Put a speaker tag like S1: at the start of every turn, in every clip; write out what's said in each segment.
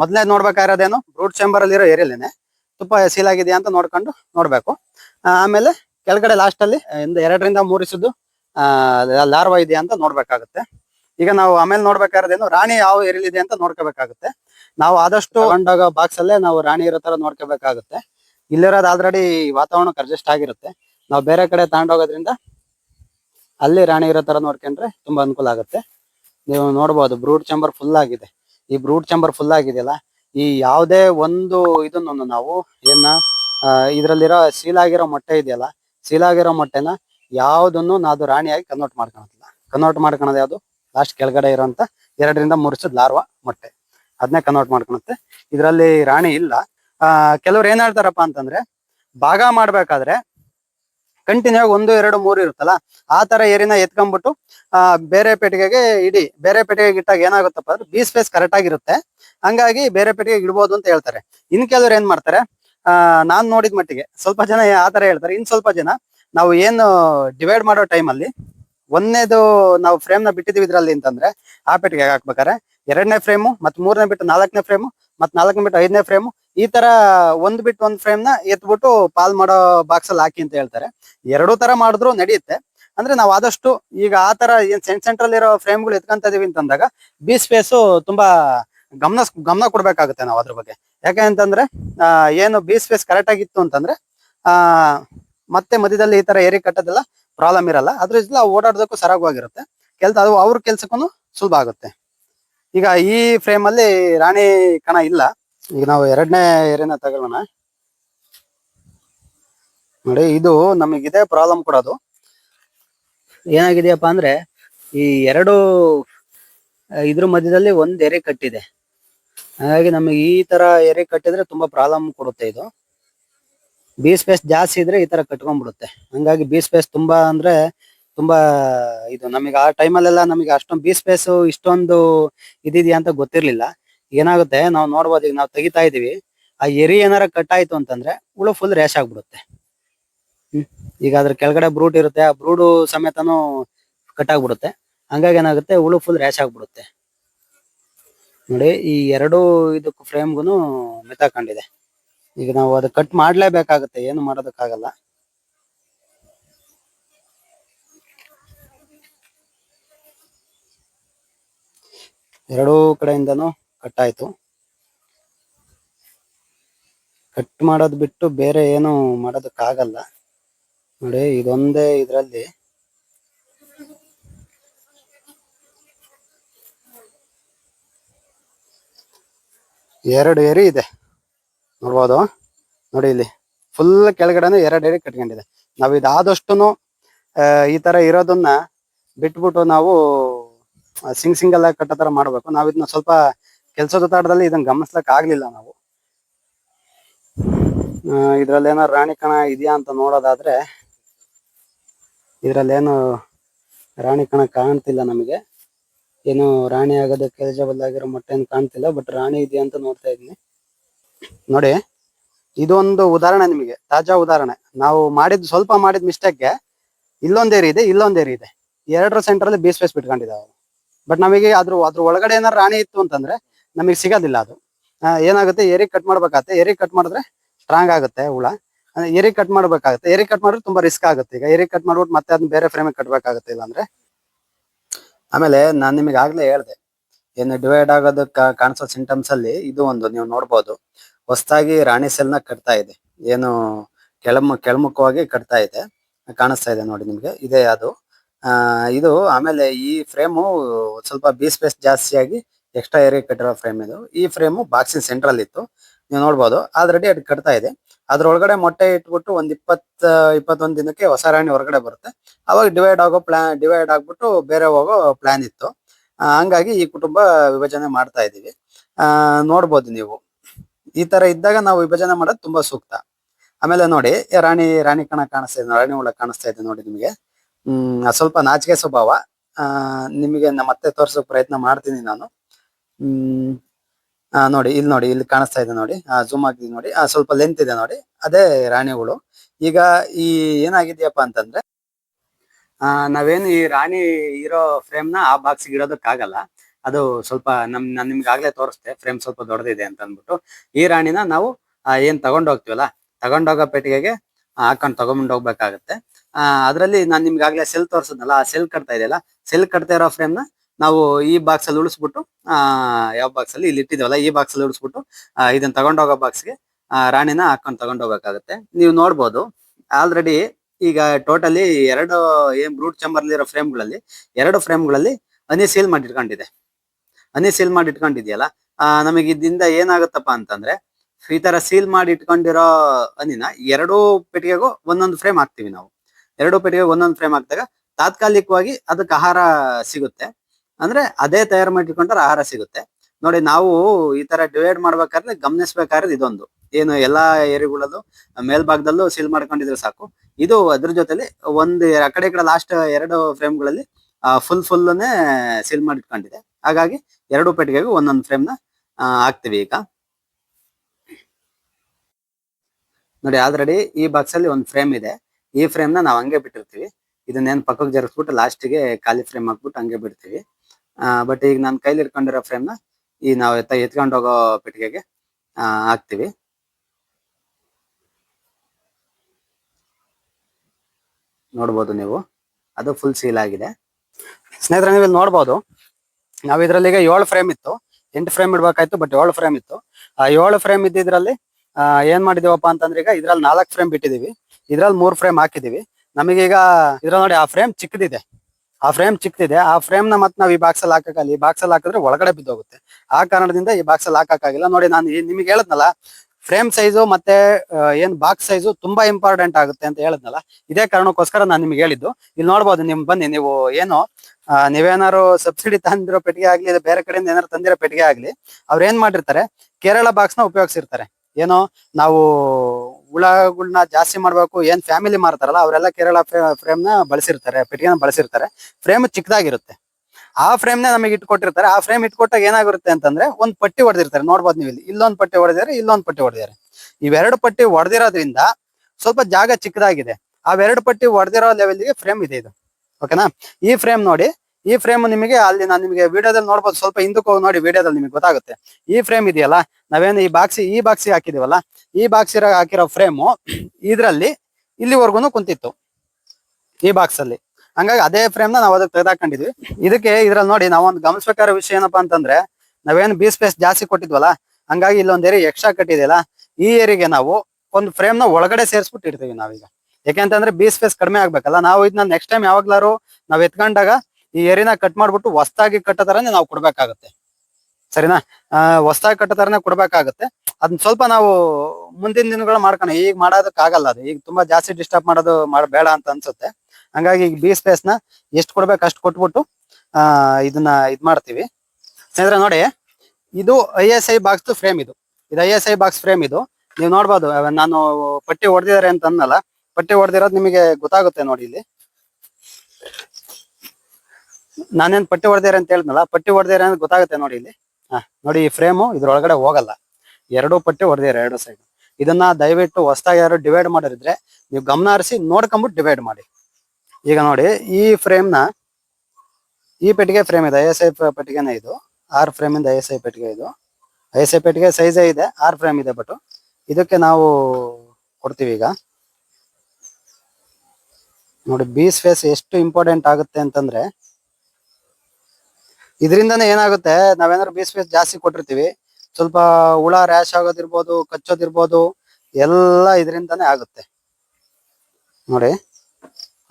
S1: ಮೊದಲೇ ನೋಡ್ಬೇಕಾಗಿರೋದೇನು ಬ್ರೂಟ್ ಚೇಂಬರ್ ಅಲ್ಲಿ ಇರೋ ಏರಿಯಲ್ಲೇನೆ ತುಪ್ಪ ಸೀಲ್ ಆಗಿದೆಯಾ ಅಂತ ನೋಡ್ಕೊಂಡು ನೋಡ್ಬೇಕು. ಆಮೇಲೆ ಕೆಳಗಡೆ ಲಾಸ್ಟ್ ಅಲ್ಲಿ ಇಂದ ಎರಡರಿಂದ ಮೂರಿಸಿದ್ದು ಲಾರ್ವಾ ಇದೆಯಾ ಅಂತ ನೋಡ್ಬೇಕಾಗುತ್ತೆ. ಈಗ ನಾವು ಆಮೇಲೆ ನೋಡ್ಬೇಕಾಗಿರೋದೇನು ರಾಣಿ ಯಾವ ಏರಿಯಲ್ ಇದೆ ಅಂತ ನೋಡ್ಕೋಬೇಕಾಗುತ್ತೆ. ನಾವು ಆದಷ್ಟು ತಗೊಂಡಾಗ ಬಾಕ್ಸ್ ಅಲ್ಲೇ ನಾವು ರಾಣಿ ಇರೋ ತರ ನೋಡ್ಕೋಬೇಕಾಗುತ್ತೆ. ಇಲ್ಲಿರೋದು ಆಲ್ರೆಡಿ ವಾತಾವರಣಕ್ಕೆ ಅಡ್ಜಸ್ಟ್ ಆಗಿರುತ್ತೆ. ನಾವು ಬೇರೆ ಕಡೆ ತಗೊಂಡೋಗೋದ್ರಿಂದ ಅಲ್ಲಿ ರಾಣಿ ಇರೋ ತರ ನೋಡ್ಕೊಂಡ್ರೆ ತುಂಬಾ ಅನುಕೂಲ ಆಗುತ್ತೆ. ನೀವು ನೋಡ್ಬೋದು ಬ್ರೂಡ್ ಚೇಂಬರ್ ಫುಲ್ ಆಗಿದೆ. ಈ ಬ್ರೂಟ್ ಚಂಬರ್ ಫುಲ್ ಆಗಿದೆಯಲ್ಲ, ಈ ಯಾವುದೇ ಒಂದು ಇದನ್ನು ನಾವು ಏನ ಇದರಲ್ಲಿರೋ ಸೀಲ್ ಆಗಿರೋ ಮೊಟ್ಟೆ ಇದೆಯಲ್ಲ ಸೀಲ್ ಆಗಿರೋ ಮೊಟ್ಟೆನ ಯಾವ್ದನ್ನು ನಾವು ರಾಣಿಯಾಗಿ ಕನ್ವರ್ಟ್ ಮಾಡ್ಕೊಳತಿಲ್ಲ ಕನ್ವರ್ಟ್ ಮಾಡ್ಕೊಳೋದು ಯಾವುದು? ಲಾಸ್ಟ್ ಕೆಳಗಡೆ ಇರೋಂತ ಎರಡರಿಂದ ಮೂರು ವರ್ಷದ ಲಾರ್ವಾ ಮೊಟ್ಟೆ. ಅದನ್ನೇ ಕನ್ವರ್ಟ್ ಮಾಡ್ಕೊಳತ್ತೆ. ಇದರಲ್ಲಿ ರಾಣಿ ಇಲ್ಲ. ಆ, ಕೆಲವ್ರು ಏನ್ ಹೇಳ್ತಾರಪ್ಪ ಅಂತಂದ್ರೆ, ಭಾಗ ಮಾಡ್ಬೇಕಾದ್ರೆ ಕಂಟಿನ್ಯೂ ಆಗಿ ಒಂದು, ಎರಡು, ಮೂರು ಇರುತ್ತಲ್ಲ, ಆ ತರ ಏರಿನ ಎತ್ಕೊಂಡ್ಬಿಟ್ಟು, ಆ, ಬೇರೆ ಪೆಟ್ಟಿಗೆಗೆ ಇಡಿ. ಬೇರೆ ಪೆಟ್ಟಿಗೆಗೆ ಇಟ್ಟಾಗ ಏನಾಗುತ್ತಪ್ಪ ಅಂದ್ರೆ ಬಿ ಸ್ಪೇಸ್ ಕರೆಕ್ಟ್ ಆಗಿರುತ್ತೆ. ಹಂಗಾಗಿ ಬೇರೆ ಪೆಟ್ಟಿಗೆಗೆ ಇಡ್ಬೋದು ಅಂತ ಹೇಳ್ತಾರೆ. ಇನ್ ಕೆಲವ್ರು ಏನ್ ಮಾಡ್ತಾರೆ, ಆ, ನಾನ್ ನೋಡಿದ ಮಟ್ಟಿಗೆ ಸ್ವಲ್ಪ ಜನ ಆ ತರ ಹೇಳ್ತಾರೆ. ಇನ್ ಸ್ವಲ್ಪ ಜನ ನಾವು ಏನು ಡಿವೈಡ್ ಮಾಡೋ ಟೈಮಲ್ಲಿ ಒಂದನೇದು ನಾವು ಫ್ರೇಮ್ನ ಬಿಟ್ಟಿದೀವಿ ಇದ್ರಲ್ಲಿ ಅಂತಂದ್ರೆ ಆ ಪೆಟ್ಟಿಗೆ ಹಾಕ್ಬೇಕಾರೆ ಎರಡನೇ ಫ್ರೇಮು ಮತ್ತೆ ಮೂರನೇ ಬಿಟ್ಟು ನಾಲ್ಕನೇ ಫ್ರೇಮು ಮತ್ತೆ ನಾಲ್ಕನೇ ಬಿಟ್ಟು ಐದನೇ ಫ್ರೇಮು ಈ ತರ ಒಂದ್ ಬಿಟ್ಟು ಒಂದ್ ಫ್ರೇಮ್ನ ಎತ್ಬಿಟ್ಟು ಪಾಲ್ ಮಾಡೋ ಬಾಕ್ಸ್ ಅಲ್ಲಿ ಹಾಕಿ ಅಂತ ಹೇಳ್ತಾರೆ. ಎರಡು ತರ ಮಾಡಿದ್ರು ನಡೆಯುತ್ತೆ ಅಂದ್ರೆ ನಾವು ಆದಷ್ಟು ಈಗ ಆ ತರ ಏನ್ ಸೆಂಟ್ ಸೆಂಟ್ರಲ್ ಇರೋ ಫ್ರೇಮ್ಗಳು ಎತ್ಕೊಂತ ಇದೀವಿ ಅಂತಂದಾಗ ಬಿ ಸ್ಪೇಸ್ ತುಂಬಾ ಗಮನ ಗಮನ ಕೊಡ್ಬೇಕಾಗುತ್ತೆ ನಾವು ಅದ್ರ ಬಗ್ಗೆ. ಯಾಕೆ ಅಂತಂದ್ರೆ ಏನು ಬಿ ಸ್ಪೇಸ್ ಕರೆಕ್ಟ್ ಆಗಿತ್ತು ಅಂತಂದ್ರೆ, ಆ, ಮತ್ತೆ ಮಧ್ಯದಲ್ಲಿ ಈ ತರ ಏರಿ ಕಟ್ಟೋದೆಲ್ಲ ಪ್ರಾಬ್ಲಮ್ ಇರಲ್ಲ. ಅದ್ರಿಂದ ಓಡಾಡೋದಕ್ಕೂ ಸರಾಗವಾಗಿರುತ್ತೆ. ಕೆಲಸ ಅದು ಅವ್ರ ಕೆಲ್ಸಕ್ಕೂ ಸುಲಭ ಆಗುತ್ತೆ. ಈಗ ಈ ಫ್ರೇಮ್ ಅಲ್ಲಿ ರಾಣಿ ಕಣ ಇಲ್ಲ. ಈಗ ನಾವು ಎರಡನೇ ಏರಿಯಾನ ತಗೊಳ್ಳೋಣ. ನೋಡಿ, ಇದು ನಮಗಿದೆ ಪ್ರಾಬ್ಲಮ್ ಕೊಡೋದು ಏನಾಗಿದೆಯಪ್ಪ ಅಂದ್ರೆ, ಈ ಎರಡು, ಇದ್ರ ಮಧ್ಯದಲ್ಲಿ ಒಂದ್ ಎರೆ ಕಟ್ಟಿದೆ. ಹಾಗಾಗಿ ನಮಗೆ ಈ ತರ ಎರೆ ಕಟ್ಟಿದ್ರೆ ತುಂಬಾ ಪ್ರಾಬ್ಲಮ್ ಕೊಡುತ್ತೆ ಇದು. ಬಿ ಸ್ಪೇಸ್ ಜಾಸ್ತಿ ಇದ್ರೆ ಈ ತರ ಕಟ್ಕೊಂಡ್ಬಿಡುತ್ತೆ. ಹಂಗಾಗಿ ಬಿ ಸ್ಪೇಸ್ ತುಂಬಾ ಅಂದ್ರೆ ತುಂಬಾ ಇದು ನಮಗೆ ಆ ಟೈಮಲ್ಲೆಲ್ಲ ನಮಗೆ ಅಷ್ಟೊಂದು ಬಿ ಸ್ಪೇಸ್ ಇಷ್ಟೊಂದು ಇದಿದೆಯಾ ಅಂತ ಗೊತ್ತಿರ್ಲಿಲ್ಲ. ಏನಾಗುತ್ತೆ ನಾವು ನೋಡ್ಬೋದು, ಈಗ ನಾವು ತೆಗಿತಾ ಇದೀವಿ ಆ ಎರಿ ಏನಾರ ಕಟ್ ಆಯ್ತು ಅಂತಂದ್ರೆ ಹುಳು ಫುಲ್ ರ್ಯಾಶ್ ಆಗ್ಬಿಡುತ್ತೆ. ಹ್ಮ್, ಈಗ ಅದ್ರ ಕೆಳಗಡೆ ಬ್ರೂಟ್ ಇರುತ್ತೆ, ಆ ಬ್ರೂಡು ಸಮೇತನು ಕಟ್ ಆಗ್ಬಿಡುತ್ತೆ. ಹಂಗಾಗಿ ಏನಾಗುತ್ತೆ ಹುಳು ಫುಲ್ ರ್ಯಾಶ್ ಆಗ್ಬಿಡುತ್ತೆ. ನೋಡಿ, ಈ ಎರಡು ಇದಕ್ಕೂ ಫ್ರೇಮ್ಗೂ ಮೆತ್ತಾಕೊಂಡಿದೆ ಈಗ ನಾವು ಅದು ಕಟ್ ಮಾಡ್ಲೇಬೇಕಾಗುತ್ತೆ, ಏನು ಮಾಡೋದಕ್ಕಾಗಲ್ಲ. ಎರಡೂ ಕಡೆಯಿಂದನೂ ಕಟ್ ಆಯ್ತು ಕಟ್ ಮಾಡೋದು ಬಿಟ್ಟು ಬೇರೆ ಏನು ಮಾಡೋದಕ್ಕಾಗಲ್ಲ. ನೋಡಿ, ಇದೊಂದೇ ಇದರಲ್ಲಿ. ಎರಡು ಏರಿ ಇದೆ. ನೋಡ್ಬೋದು? ನೋಡಿ ಇಲ್ಲಿ. ಫುಲ್ ಕೆಳಗಡೆನು ಎರಡು ಏರಿ ಕಟ್ಕೊಂಡಿದೆ. ನಾವು ಇದಾದಷ್ಟು ಈ ತರ ಇರೋದನ್ನ ಬಿಟ್ಬಿಟ್ಟು ನಾವು ಸಿಂಗ್ ಸಿಂಗಲ್ ಆಗಿ ಕಟ್ಟೋ ತರ ಮಾಡ್ಬೇಕು. ನಾವ್ ಇದನ್ನ ಸ್ವಲ್ಪ ಕೆಲ್ಸದ ತಾಟದಲ್ಲಿ ಇದನ್ನ ಗಮನಿಸ್ಲಕ್ ಆಗ್ಲಿಲ್ಲ ನಾವು. ಇದ್ರಲ್ಲಿ ಏನೋ ರಾಣಿ ಕಣ ಇದೆಯಾ ಅಂತ ನೋಡೋದಾದ್ರೆ ಇದ್ರಲ್ಲಿ ಏನು ರಾಣಿ ಕಣ ಕಾಣ್ತಿಲ್ಲ ನಮಗೆ. ಏನು ರಾಣಿ ಆಗೋದಕ್ಕೆ ಎಲಿಜಿಬಲ್ ಆಗಿರೋ ಮೊಟ್ಟೆ ಏನು ಕಾಣ್ತಿಲ್ಲ ಬಟ್ ರಾಣಿ ಇದೆಯಾ ಅಂತ ನೋಡ್ತಾ ಇದೀನಿ. ನೋಡಿ, ಇದೊಂದು ಉದಾಹರಣೆ ನಿಮಗೆ, ತಾಜಾ ಉದಾಹರಣೆ. ನಾವು ಮಾಡಿದ್, ಸ್ವಲ್ಪ ಮಾಡಿದ ಮಿಸ್ಟೇಕ್ಗೆ ಇಲ್ಲೊಂದ್ ಏರಿ ಇದೆ ಇಲ್ಲೊಂದೇರಿ ಇದೆ ಎರಡರ ಸೆಂಟರ್ ಅಲ್ಲಿ ಬಿ ಸ್ಪೇಸ್ ಬಿಟ್ಕೊಂಡಿದ್ದಾವೆ ಬಟ್ ನಮಗೆ ಅದ್ರ ಅದ್ರ ಒಳಗಡೆ ಏನಾರು ರಾಣಿ ಇತ್ತು ಅಂತಂದ್ರೆ ನಮಗೆ ಸಿಗೋದಿಲ್ಲ ಅದು. ಏನಾಗುತ್ತೆ, ಏರಿ ಕಟ್ ಮಾಡ್ಬೇಕಾಗತ್ತೆ. ಏರಿ ಕಟ್ ಮಾಡಿದ್ರೆ ಸ್ಟ್ರಾಂಗ್ ಆಗುತ್ತೆ ಹುಳ. ಏರಿ ಕಟ್ ಮಾಡ್ಬೇಕಾಗುತ್ತೆ. ಏರಿ ಕಟ್ ಮಾಡಿದ್ರೆ ತುಂಬಾ ರಿಸ್ಕ್ ಆಗುತ್ತೆ. ಈಗ ಏರಿ ಕಟ್ ಮಾಡ್ಬಿಟ್ಟು ಮತ್ತೆ ಅದನ್ನ ಬೇರೆ ಫ್ರೇಮ್ ಕಟ್ಬೇಕಾಗುತ್ತೆ ಇಲ್ಲ ಅಂದ್ರೆ. ಆಮೇಲೆ ನಾನ್ ನಿಮಗೆ ಆಗ್ಲೇ ಹೇಳ್ದೆ. ಏನು ಡಿವೈಡ್ ಆಗೋದಕ್ಕ ಕಾಣಿಸೋ ಸಿಂಟಮ್ಸ್ ಅಲ್ಲಿ ಇದು ಒಂದು ನೀವು ನೋಡ್ಬೋದು. ಹೊಸದಾಗಿ ರಾಣಿ ಸೆಲ್ನ ಕಟ್ತಾ ಇದೆ. ಏನು ಕೆಳಮು, ಕೆಳಮುಖವಾಗಿ ಕಟ್ತಾ ಇದೆ. ಕಾಣಿಸ್ತಾ ಇದೆ ನೋಡಿ ನಿಮ್ಗೆ. ಇದೆ ಅದು. ಆ, ಇದು ಆಮೇಲೆ ಈ ಫ್ರೇಮು ಸ್ವಲ್ಪ ಬಿ ಸ್ಪೇಸ್ ಜಾಸ್ತಿಯಾಗಿ ಎಕ್ಸ್ಟ್ರಾ ಏರಿಯಾ ಕಟ್ಟಿರೋ ಫ್ರೇಮ್ ಇದು. ಈ ಫ್ರೇಮು ಬಾಕ್ಸಿನ ಸೆಂಟ್ರಲ್ ಇತ್ತು. ನೀವು ನೋಡ್ಬೋದು. ಆಲ್ರೆಡಿ ಅದು ಕಟ್ತಾ ಇದೆ. ಅದ್ರೊಳಗಡೆ ಮೊಟ್ಟೆ ಇಟ್ಬಿಟ್ಟು ಒಂದ್ ಇಪ್ಪತ್ತ, ಇಪ್ಪತ್ತೊಂದ್ ದಿನಕ್ಕೆ ಹೊಸ ರಾಣಿ ಹೊರಗಡೆ ಬರುತ್ತೆ. ಅವಾಗ ಡಿವೈಡ್ ಆಗೋ ಪ್ಲಾನ್ ಡಿವೈಡ್ ಆಗ್ಬಿಟ್ಟು ಬೇರೆ ಹೋಗೋ ಪ್ಲಾನ್ ಇತ್ತು. ಹಂಗಾಗಿ ಈ ಕುಟುಂಬ ವಿಭಜನೆ ಮಾಡ್ತಾ ಇದೀವಿ. ಆ, ನೋಡ್ಬೋದು ನೀವು. ಈ ತರ ಇದ್ದಾಗ ನಾವು ವಿಭಜನೆ ಮಾಡೋದು ತುಂಬಾ ಸೂಕ್ತ. ಆಮೇಲೆ ನೋಡಿ, ರಾಣಿ ರಾಣಿ ಕಣ ಕಾಣಿಸ್ತಾ ಇದೆ. ರಾಣಿ ಹುಳ ಕಾಣಿಸ್ತಾ ಇದೆ ನೋಡಿ ನಿಮಗೆ. ಹ್ಮ್ ಸ್ವಲ್ಪ ನಾಚಿಕೆ ಸ್ವಭಾವ. ಆ, ನಿಮಗೆ ಮತ್ತೆ ತೋರ್ಸೋಕೆ ಪ್ರಯತ್ನ ಮಾಡ್ತೀನಿ ನಾನು. ಹ್ಮ್ ನೋಡಿ ಇಲ್ಲಿ ನೋಡಿ, ಇಲ್ಲಿ ಕಾಣಿಸ್ತಾ ಇದೆ ನೋಡಿ. ಆ ಜೂಮ್ ಆಗಿದೆ ನೋಡಿ. ಆ, ಸ್ವಲ್ಪ ಲೆಂತ್ ಇದೆ ನೋಡಿ. ಅದೇ ರಾಣಿಗಳು. ಈಗ ಈ ಏನಾಗಿದೆಯಪ್ಪ ಅಂತಂದ್ರೆ, ಆ, ನಾವೇನು ಈ ರಾಣಿ ಇರೋ ಫ್ರೇಮ್ನ ಆ ಬಾಕ್ಸ್ ಇಡೋದಕ್ಕಾಗಲ್ಲ. ಅದು ಸ್ವಲ್ಪ ನಮ್, ನಾನು ನಿಮ್ಗೆ ಆಗ್ಲೇ ತೋರಿಸ್ದೆ. ಫ್ರೇಮ್ ಸ್ವಲ್ಪ ದೊಡ್ಡದಿದೆ ಅಂತ ಅಂದ್ಬಿಟ್ಟು ಈ ರಾಣಿನ ನಾವು ಏನು ಏನ್ ತಗೊಂಡ್ ಹೋಗ್ತೀವಲ್ಲ ತಗೊಂಡೋಗೋ ಪೆಟ್ಟಿಗೆಗೆ ಹಾಕೊಂಡು ತಗೊಂಡ್ ಹೋಗ್ಬೇಕಾಗತ್ತೆ. ಆ, ಅದರಲ್ಲಿ ನಾನು ನಿಮ್ಗೆ ಆಗ್ಲೇ ಸೆಲ್ ತೋರಿಸಿದ್ನಲ್ಲ, ಆ ಸೆಲ್ ಕಟ್ತಾ ಇದೆಯಲ್ಲ ಸೆಲ್ ಕಟ್ತಾ ಇರೋ ಫ್ರೇಮ್ನ ನಾವು ಈ ಬಾಕ್ಸ್ ಅಲ್ಲಿ ಉಳಿಸ್ಬಿಟ್ಟು, ಆ, ಯಾವ ಬಾಕ್ಸ್ ಅಲ್ಲಿ ಇಲ್ಲಿ ಇಟ್ಟಿದ್ವಲ್ಲ, ಈ ಬಾಕ್ಸ್ ಅಲ್ಲಿ ಉಳಿಸ್ಬಿಟ್ಟು ಇದನ್ನ ತಗೊಂಡೋಗೋ ಬಾಕ್ಸ್ಗೆ ರಾಣಿನ ಹಾಕೊಂಡು ತಗೊಂಡೋಗಬೇಕಾಗತ್ತೆ ನೀವು ನೋಡ್ಬೋದು ಆಲ್ರೆಡಿ ಈಗ ಟೋಟಲಿ ಎರಡು, ಏನ್ ಬ್ರೂಟ್ ಚಂಬರ್ ಇರೋ ಫ್ರೇಮ್ಗಳಲ್ಲಿ ಎರಡು ಫ್ರೇಮ್ಗಳಲ್ಲಿ ಹನಿ ಸೀಲ್ ಮಾಡಿ ಇಟ್ಕೊಂಡಿದೆ ಹನಿ ಸೀಲ್ ಮಾಡಿ ಇಟ್ಕೊಂಡಿದ್ಯಲ್ಲ ನಮಗೆ ಇದರಿಂದ ಏನಾಗುತ್ತಪ್ಪ ಅಂತಂದ್ರೆ, ಈ ತರ ಸೀಲ್ ಮಾಡಿ ಇಟ್ಕೊಂಡಿರೋ ಹನಿನ ಎರಡೂ ಪೆಟ್ಟಿಗೆಗೂ ಒಂದೊಂದು ಫ್ರೇಮ್ ಹಾಕ್ತಿವಿ ನಾವು. ಎರಡು ಪೆಟ್ಟಿಗೆ ಒಂದೊಂದು ಫ್ರೇಮ್ ಹಾಕಿದಾಗ ತಾತ್ಕಾಲಿಕವಾಗಿ ಅದಕ್ಕೆ ಆಹಾರ ಸಿಗುತ್ತೆ. ಅಂದ್ರೆ ಅದೇ ತಯಾರು ಮಾಡಿ ಇಟ್ಕೊಂಡ್ರೆ ಆಹಾರ ಸಿಗುತ್ತೆ. ನೋಡಿ ನಾವು ಈ ತರ ಡಿವೈಡ್ ಮಾಡ್ಬೇಕಾದ್ರೆ ಗಮನಿಸ್ಬೇಕಾದ್ರೆ ಇದೊಂದು. ಏನು ಎಲ್ಲಾ ಏರಿಗಳಲ್ಲೂ ಮೇಲ್ಭಾಗದಲ್ಲೂ ಸೀಲ್ ಮಾಡ್ಕೊಂಡಿದ್ರೆ ಸಾಕು. ಇದು ಅದ್ರ ಜೊತೆಲಿ ಒಂದು ಆ ಕಡೆ ಕಡೆ ಲಾಸ್ಟ್ ಎರಡು ಫ್ರೇಮ್ಗಳಲ್ಲಿ ಫುಲ್ ಫುಲ್ನೇ ಸೀಲ್ ಮಾಡಿಟ್ಕೊಂಡಿದೆ. ಹಾಗಾಗಿ ಎರಡು ಪೆಟ್ಟಿಗೆಗೂ ಒಂದೊಂದು ಫ್ರೇಮ್ನ ಹಾಕ್ತಿವಿ ಈಗ. ನೋಡಿ ಆಲ್ರೆಡಿ ಈ ಬಾಕ್ಸ್ ಅಲ್ಲಿ ಒಂದು ಫ್ರೇಮ್ ಇದೆ. ಈ ಫ್ರೇಮ್ನ ನಾವು ಹಂಗೆ ಬಿಟ್ಟಿರ್ತೀವಿ. ಇದನ್ನೇನು ಪಕ್ಕಕ್ಕೆ ಜರುಗಿಸ್ಬಿಟ್ಟು ಲಾಸ್ಟ್ಗೆ ಖಾಲಿ ಫ್ರೇಮ್ ಹಾಕ್ಬಿಟ್ಟು ಹಂಗೆ ಬಿಡ್ತೀವಿ. ಬಟ್ ಈಗ ನನ್ನ ಕೈಲಿ ಇಟ್ಕೊಂಡಿರೋ ಫ್ರೇಮ್ನ ಈ ನಾವು ಎತ್ತ, ಎತ್ಕೊಂಡು ಹೋಗೋ ಪೆಟ್ಟಿಗೆಗೆ ಹಾಕ್ತಿವಿ. ನೋಡ್ಬೋದು ನೀವು. ಅದು ಫುಲ್ ಸೀಲ್ ಆಗಿದೆ. ಸ್ನೇಹಿತರೆ ನೀವು ಇಲ್ಲಿ ನೋಡ್ಬೋದು. ನಾವು ಇದರಲ್ಲಿ ಈಗ ಏಳು ಫ್ರೇಮ್ ಇತ್ತು. ಎಂಟು ಫ್ರೇಮ್ ಇಡ್ಬೇಕಾಯ್ತು ಬಟ್ ಏಳು ಫ್ರೇಮ್ ಇತ್ತು. ಆ, ಏಳು ಫ್ರೇಮ್ ಇದ್ದಿದ್ರಲ್ಲಿ ಏನ್ ಮಾಡಿದೀವಪ್ಪ ಅಂತಂದ್ರೆ ಈಗ ಇದ್ರಲ್ಲಿ ನಾಲ್ಕು ಫ್ರೇಮ್ ಬಿಟ್ಟಿದೀವಿ. ಇದ್ರಲ್ಲಿ ಮೂರ್ ಫ್ರೇಮ್ ಹಾಕಿದೀವಿ. ನಮಗೀಗ ಇದ್ರಲ್ಲಿ ನೋಡಿ ಆ ಫ್ರೇಮ್ ಚಿಕ್ಕದಿದೆ. ಆ ಫ್ರೇಮ್ ಚಿಕ್ಕದಿದೆ. ಆ ಫ್ರೇಮ್ನ ಮತ್ತೆ ನಾವು ಈ ಬಾಕ್ಸ್ ಅಲ್ಲಿ ಹಾಕಕ್ಕಾಗಲ್ಲ ಈ ಬಾಕ್ಸ್ ಅಲ್ಲಿ ಹಾಕಿದ್ರೆ ಒಳಗಡೆ ಬಿದ್ದೋಗುತ್ತೆ. ಆ ಕಾರಣದಿಂದ ಈ ಬಾಕ್ಸ್ ಅಲ್ಲಿ ಹಾಕಕ್ಕಾಗಿಲ್ಲ. ನೋಡಿ ನಾನು ನಿಮ್ಗೆ ಹೇಳದ್ನಲ್ಲ ಫ್ರೇಮ್ ಸೈಜು ಮತ್ತೆ ಏನ್ ಬಾಕ್ಸ್ ಸೈಜು ತುಂಬಾ ಇಂಪಾರ್ಟೆಂಟ್ ಆಗುತ್ತೆ ಅಂತ ಹೇಳದ್ನಲ್ಲ. ಇದೇ ಕಾರಣಕ್ಕೋಸ್ಕರ ನಾನು ನಿಮ್ಗೆ ಹೇಳಿದ್ದು. ಇಲ್ಲಿ ನೋಡ್ಬೋದು ನಿಮ್ ಬನ್ನಿ, ನೀವು ಏನು ನೀವೇನಾರು ಸಬ್ಸಿಡಿ ತಂದಿರೋ ಪೆಟ್ಟಿಗೆ ಆಗ್ಲಿ ಬೇರೆ ಕಡೆಯಿಂದ ಏನಾರು ತಂದಿರೋ ಪೆಟ್ಟಿಗೆ ಆಗ್ಲಿ, ಅವ್ರು ಏನ್ ಮಾಡಿರ್ತಾರೆ, ಕೇರಳ ಬಾಕ್ಸ್ನ ಉಪಯೋಗಿಸಿರ್ತಾರೆ. ಏನೋ, ನಾವು ಹುಳಗಳನ್ನ ಜಾಸ್ತಿ ಮಾಡ್ಬೇಕು, ಏನ್ ಫ್ಯಾಮಿಲಿ ಮಾಡ್ತಾರಲ್ಲ, ಅವರೆಲ್ಲ ಕೇರಳ ಫ್ರೇಮ್ನ ಬಳಸಿರ್ತಾರೆ, ಪೆಟ್ಟಿಗೆನ ಬಳಸಿರ್ತಾರೆ. ಫ್ರೇಮ್ ಚಿಕ್ಕದಾಗಿರುತ್ತೆ. ಆ ಫ್ರೇಮ್ನ ನಮಗೆ ಇಟ್ಕೊಟ್ಟಿರ್ತಾರೆ. ಆ ಫ್ರೇಮ್ ಇಟ್ಕೊಟ್ಟಾಗ ಏನಾಗಿರುತ್ತೆ ಅಂತಂದ್ರೆ, ಒಂದ್ ಪಟ್ಟಿ ಹೊಡೆದಿರ್ತಾರೆ ನೋಡ್ಬೋದು ನೀವು ಇಲ್ಲಿ. ಇಲ್ಲೊಂದ್ ಪಟ್ಟಿ ಹೊಡೆದಿದ್ದಾರೆ ಇಲ್ಲೊಂದ್ ಪಟ್ಟಿ ಹೊಡೆದಿದ್ದಾರೆ ಇವೆರಡು ಪಟ್ಟಿ ಹೊಡೆದಿರೋದ್ರಿಂದ ಸ್ವಲ್ಪ ಜಾಗ ಚಿಕ್ಕದಾಗಿದೆ. ಅವೆರಡು ಪಟ್ಟಿ ಹೊಡೆದಿರೋ ಲೆವೆಲ್ಗೆ ಫ್ರೇಮ್ ಇದೆ ಇದು. ಓಕೆನಾ ಈ ಫ್ರೇಮ್ ನೋಡಿ ಈ ಫ್ರೇಮ್ ನಿಮಗೆ ಅಲ್ಲಿ ನಾನು ನಿಮಗೆ ವಿಡಿಯೋದಲ್ಲಿ ನೋಡ್ಬೋದು, ಸ್ವಲ್ಪ ಹಿಂದಕ್ಕೆ ನೋಡಿ ವಿಡಿಯೋದಲ್ಲಿ ನಿಮಗೆ ಗೊತ್ತಾಗುತ್ತೆ. ಈ ಫ್ರೇಮ್ ಇದೆಯಲ್ಲ, ನಾವೇನು ಈ ಬಾಕ್ಸ್ ಈ ಬಾಕ್ಸಿ ಹಾಕಿದೀವಲ್ಲ, ಈ ಬಾಕ್ಸ್ ಹಾಕಿರೋ ಫ್ರೇಮು ಇದ್ರಲ್ಲಿ ಇಲ್ಲಿವರೆಗೂ ಕುಂತಿತ್ತು, ಈ ಬಾಕ್ಸ್ ಅಲ್ಲಿ. ಹಂಗಾಗಿ ಅದೇ ಫ್ರೇಮ್ನ ನಾವು ಅದಕ್ಕೆ ತೆಗೆದಾಕೊಂಡಿದ್ವಿ. ಇದಕ್ಕೆ ಇದ್ರಲ್ಲಿ ನೋಡಿ, ನಾವೊಂದು ಗಮನಿಸ್ಬೇಕಾದ ವಿಷಯ ಏನಪ್ಪಾ ಅಂತಂದ್ರೆ, ನಾವೇನು ಬಿ ಸ್ಪೇಸ್ ಜಾಸ್ತಿ ಕೊಟ್ಟಿದ್ವಲ್ಲ, ಹಂಗಾಗಿ ಇಲ್ಲೊಂದ್ ಏರಿ ಎಕ್ಸ್ಟ್ರಾ ಕಟ್ಟಿದೆಯಲ್ಲ, ಈ ಏರಿಗೆ ನಾವು ಒಂದು ಫ್ರೇಮ್ನ ಒಳಗಡೆ ಸೇರಿಸ್ಬಿಟ್ಟು ಇಡ್ತೀವಿ ನಾವೀಗ ಯಾಕೆಂತಂದ್ರೆ ಬಿ ಸ್ಪೇಸ್ ಕಡಿಮೆ ಆಗ್ಬೇಕಲ್ಲ, ನಾವು ಇದನ್ನ ನೆಕ್ಸ್ಟ್ ಟೈಮ್ ಯಾವಾಗ್ಲಾರು ನಾವ್ ಎತ್ಕೊಂಡಾಗ ಈ ಏರಿನ ಕಟ್ ಮಾಡ್ಬಿಟ್ಟು ಹೊಸ್ತಾಗಿ ಕಟ್ಟೋ ತರನೇ ನಾವು ಕೊಡ್ಬೇಕಾಗತ್ತೆ. ಸರಿನಾ? ಆ ಹೊಸ್ತಾಗಿ ಕಟ್ಟೋ ತರನೇ ಕೊಡ್ಬೇಕಾಗತ್ತೆ. ಅದನ್ನ ಸ್ವಲ್ಪ ನಾವು ಮುಂದಿನ ದಿನಗಳು ಮಾಡ್ಕೊಂಡು ಈಗ ಮಾಡೋದಕ್ಕೆ ಆಗಲ್ಲ ಅದು. ಈಗ ತುಂಬಾ ಜಾಸ್ತಿ ಡಿಸ್ಟರ್ಬ್ ಮಾಡೋದು ಮಾಡ ಬೇಡ ಅಂತ ಅನ್ಸುತ್ತೆ. ಹಂಗಾಗಿ ಈಗ ಬಿ ಸ್ಪೇಸ್ನ ಎಷ್ಟು ಕೊಡ್ಬೇಕು ಅಷ್ಟು ಕೊಟ್ಬಿಟ್ಟು, ಆ, ಇದನ್ನ ಇದ್ ಮಾಡ್ತೀವಿ. ಸ್ನೇಹಿತರೆ ನೋಡಿ, ಇದು I S I box frame ಇದು. ಇದು I S I box frame ಇದು. ನೀವು ನೋಡ್ಬೋದು, ನಾನು ಪಟ್ಟಿ ಹೊಡೆದಿದ್ದಾರೆ ಅಂತ ಅನ್ನಲ್ಲ ಪಟ್ಟಿ ಹೊಡೆದಿರೋದು ನಿಮಗೆ ಗೊತ್ತಾಗುತ್ತೆ ನೋಡಿ ಇಲ್ಲಿ. ನಾನೇನ್ ಪಟ್ಟಿ ಹೊಡೆದೇರ ಅಂತ ಹೇಳಿದ್ನಲ್ಲ, ಪಟ್ಟಿ ಹೊಡೆದೇರ ಅಂತ ಗೊತ್ತಾಗುತ್ತೆ ನೋಡಿ ಇಲ್ಲಿ. ಹಾ, ನೋಡಿ ಈ ಫ್ರೇಮು ಇದ್ರೊಳಗಡೆ ಹೋಗಲ್ಲ. ಎರಡು ಪಟ್ಟಿ ಹೊಡೆದೇರ ಎರಡು ಸೈಡ್ ಇದನ್ನ ದಯವಿಟ್ಟು ಹೊಸದಾಗಿ ಯಾರು ಡಿವೈಡ್ ಮಾಡಿದ್ರೆ ನೀವು ಗಮನ ಹರಿಸಿ ನೋಡ್ಕೊಂಬಿಟ್ಟು ಡಿವೈಡ್ ಮಾಡಿ. ಈಗ ನೋಡಿ, ಈ ಫ್ರೇಮ್ನ, ಈ ಪೆಟ್ಟಿಗೆ ಫ್ರೇಮ್ ಇದೆ ಐ ಎಸ್ ಐ ಪೆಟ್ಟಿಗೆನೇ ಇದು. ಆರ್ ಫ್ರೇಮ್ ಇಂದ ಐ ಎಸ್ ಐ ಪೆಟ್ಟಿಗೆ ಇದು. ಐ ಎಸ್ ಐ ಪೆಟ್ಟಿಗೆ ಸೈಜೇ ಇದೆ, ಆರ್ ಫ್ರೇಮ್ ಇದೆ ಬಟ್ ಇದಕ್ಕೆ ನಾವು ಕೊಡ್ತೀವಿ ಈಗ. ನೋಡಿ ಬೀಸ್ ಫೇಸ್ ಎಷ್ಟು ಇಂಪಾರ್ಟೆಂಟ್ ಆಗುತ್ತೆ ಅಂತಂದ್ರೆ ಇದರಿಂದನೇ ಏನಾಗುತ್ತೆ, ನಾವೇನಾದ್ರು ಬೇಸ್ ಬೇಸ್ ಜಾಸ್ತಿ ಕೊಟ್ಟಿರ್ತೀವಿ. ಸ್ವಲ್ಪ ಹುಳ ರ್ಯಾಶ್ ಆಗೋದಿರ್ಬೋದು, ಕಚ್ಚೋದಿರ್ಬೋದು, ಎಲ್ಲ ಇದರಿಂದಾನೇ ಆಗುತ್ತೆ. ನೋಡಿ,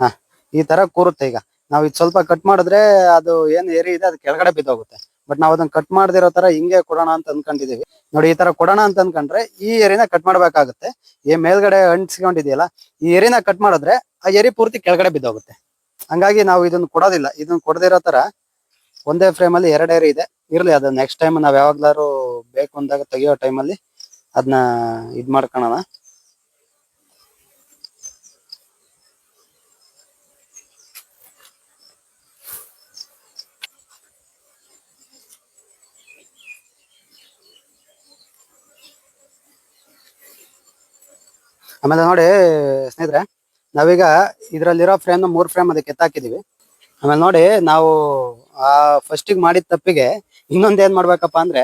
S1: ಹಾ, ಈ ತರ ಕೂರುತ್ತೆ ಈಗ. ನಾವು ಇದು ಸ್ವಲ್ಪ ಕಟ್ ಮಾಡಿದ್ರೆ ಅದು ಏನ್ ಏರಿ ಇದೆ, ಅದು ಕೆಳಗಡೆ ಬಿದ್ದೋಗುತ್ತೆ. ಬಟ್ ನಾವು ಅದನ್ನ ಕಟ್ ಮಾಡದಿರೋ ತರ ಹಿಂಗೆ ಕೊಡೋಣ ಅಂತ ಅನ್ಕೊಂಡಿದೀವಿ. ನೋಡಿ, ಈ ತರ ಕೊಡೋಣ ಅಂತ ಅನ್ಕೊಂಡ್ರೆ ಈ ಏರಿನ ಕಟ್ ಮಾಡ್ಬೇಕಾಗುತ್ತೆ. ಈ ಮೇಲ್ಗಡೆ ಅಂಟಿಸ್ಕೊಂಡಿದೆಯಲ್ಲ, ಈ ಏರಿನ ಕಟ್ ಮಾಡಿದ್ರೆ ಆ ಏರಿ ಪೂರ್ತಿ ಕೆಳಗಡೆ ಬಿದ್ದೋಗುತ್ತೆ. ಹಂಗಾಗಿ ನಾವು ಇದನ್ನ ಕೊಡೋದಿಲ್ಲ. ಇದನ್ನ ಕೊಡದಿರೋ ತರ ಒಂದೇ ಫ್ರೇಮ್ ಅಲ್ಲಿ ಎರಡು ಏರಿ ಇದೆ. ಇರ್ಲಿ, ಅದು ನೆಕ್ಸ್ಟ್ ಟೈಮ್ ನಾವ್ ಯಾವಾಗ್ಲಾರು ಬೇಕು ಅಂದಾಗ ತೆಗಿಯೋ ಅಲ್ಲಿ ಅದನ್ನ ಇದ್ ಮಾಡ್ಕೊಳೋಣ. ಆಮೇಲೆ ನೋಡಿ ಸ್ನೇಹಿತರೆ, ನಾವೀಗ ಇದ್ರಲ್ಲಿರೋ ಫ್ರೇಮ್ ಮೂರ್ ಫ್ರೇಮ್ ಅದಕ್ಕೆ ಎತ್ತಾಕಿದೀವಿ. ಆಮೇಲೆ ನೋಡಿ, ನಾವು ಆ ಫಸ್ಟಿಗೆ ಮಾಡಿದ ತಪ್ಪಿಗೆ ಇನ್ನೊಂದ್ ಏನ್ ಮಾಡ್ಬೇಕಪ್ಪ ಅಂದ್ರೆ